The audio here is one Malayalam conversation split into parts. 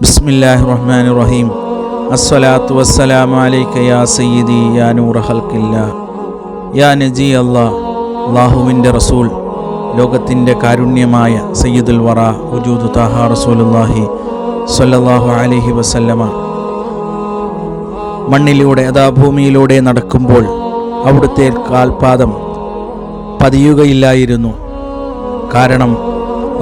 ബിസ്മില്ലാഹി റഹ്മാൻ റഹീം അസ്സലാത്തു വസ്സലാമു അലൈക യാ സയ്യിദി യാ നൂറ ഹൽക്കില്ല യാ നജി അല്ലാ അള്ളാഹുവിന്റെ റസൂൽ ലോകത്തിന്റെ കാരുണ്യമായ സയ്യിദുൽ വറ വജൂദ് താഹ റസൂലുല്ലാഹി സ്വല്ലല്ലാഹു അലൈഹി വസല്ലമ. മണ്ണിലൂടെ അതാ ഭൂമിയിലൂടെ നടക്കുമ്പോൾ അവിടുത്തെ കാൽപാദം പതിയുകയില്ലായിരുന്നു. കാരണം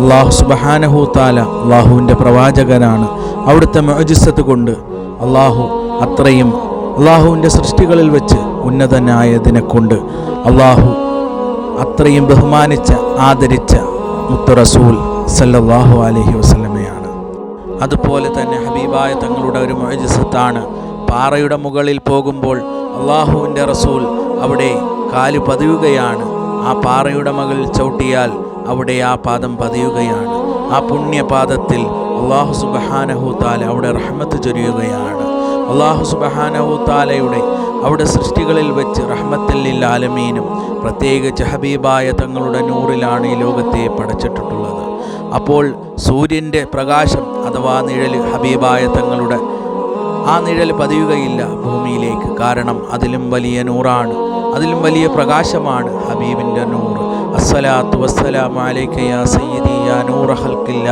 അള്ളാഹു സുബഹാനഹു താല അള്ളാഹുവിന്റെ പ്രവാചകനാണ്. അവിടുത്തെ മജിസത്ത് കൊണ്ട് അള്ളാഹു അത്രയും അള്ളാഹുവിന്റെ സൃഷ്ടികളിൽ വെച്ച് ഉന്നതനായതിനെ കൊണ്ട് അള്ളാഹു അത്രയും ബഹുമാനിച്ച ആദരിച്ച മുത്തു റസൂൽ സല്ലല്ലാഹു അലൈഹി വസല്ലമയാണ്. അതുപോലെ തന്നെ ഹബീബായ തങ്ങളുടെ ഒരു മജിസത്താണ് പാറയുടെ മുകളിൽ പോകുമ്പോൾ അള്ളാഹുവിന്റെ റസൂൽ അവിടെ കാൽ പതിയുകയാണ്. ആ പാറയുടെ മകളിൽ ചവിട്ടിയാൽ അവിടെ ആ പാദം പതിയുകയാണ്. ആ പുണ്യപാദത്തിൽ അള്ളാഹു സുബഹാനഹു താല അവിടെ റഹ്മത്ത് ചൊരിയുകയാണ്. അള്ളാഹു സുബഹാനഹു താലയുടെ അവിടെ സൃഷ്ടികളിൽ വെച്ച് റഹ്മത്തിൽ ആലമീനും പ്രത്യേകിച്ച് ഹബീബായ തങ്ങളുടെ നൂറിലാണ് ഈ ലോകത്തെ പടച്ചിട്ടിട്ടുള്ളത്. അപ്പോൾ സൂര്യന്റെ പ്രകാശം അഥവാ നിഴൽ ഹബീബായ തങ്ങളുടെ ആ നിഴൽ പതിയുകയില്ല ഭൂമിയിലേക്ക്. കാരണം അതിലും വലിയ നൂറാണ്. അതിലും വലിയ പ്രകാശമാണ് ഹബീബിന്റെ നൂറ്. അസ്സലാത്തു വസ്സലാം അലൈക യാ സയ്യിദി യാ നൂറ ഹൽക്കില്ല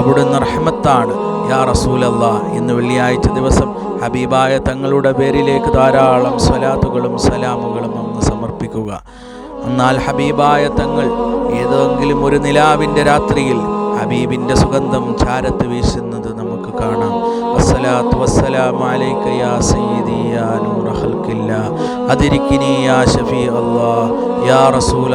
അവിടുന്ന് റഹ്മത്താണ്. യാ റസൂലല്ല. ഇന്ന് വെള്ളിയാഴ്ച ദിവസം ഹബീബായ തങ്ങളുടെ പേരിലേക്ക് ധാരാളം സ്വലാത്തുകളും സലാമുകളും അങ്ങ് സമർപ്പിക്കുക. എന്നാൽ ഹബീബായ തങ്ങൾ ഏതെങ്കിലും ഒരു നിലാവിന്റെ രാത്രിയിൽ ഹബീബിന്റെ സുഗന്ധം ചാരത്ത് വീശുന്നത് നമുക്ക് കാണാം. അസ്സലാത്തു വസ്സലാം അലൈക യാ സയ്യിദി യാ നൂറ ഹൽക്കില്ല അതിരിക്കിനി യാ ഷഫീ അല്ലാ. യാ റസൂൽ